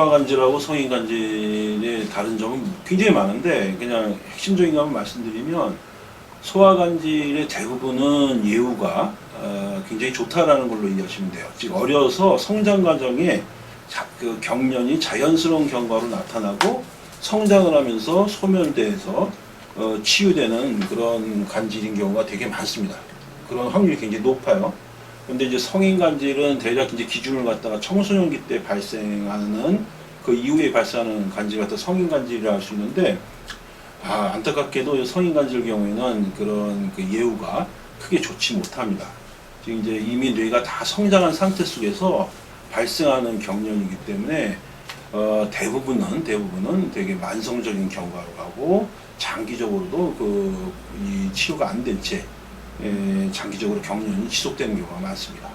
소화관절하고 성인관절의 다른 점은 굉장히 많은데 그냥 핵심적인 것만 말씀드리면 소화관절의 대부분은 예후가 어, 굉장히 좋다라는 걸로 이해하시면 돼요. 즉 어려서 성장 과정에 자- 그 경련이 자연스러운 경과로 나타나고 성장을 하면서 소멸돼서 어, 치유되는 그런 간질인 경우가 되게 많습니다. 그런 확률이 굉장히 높아요. 근데 이제 성인 간질은 대략 이제 기준을 갖다가 청소년기 때 발생하는 그 이후에 발생하는 간질 같은 성인 간질이라 할 수 있는데 아 안타깝게도 성인 간질 경우에는 그런 그 예후가 크게 좋지 못합니다. 지금 이제 이미 뇌가 다 성장한 상태 속에서 발생하는 경련이기 때문에 어, 대부분은 대부분은 되게 만성적인 경과로 가고 장기적으로도 그 이 치유가 안 된채 에, 장기적으로 경련이 지속되는 경우가 많습니다.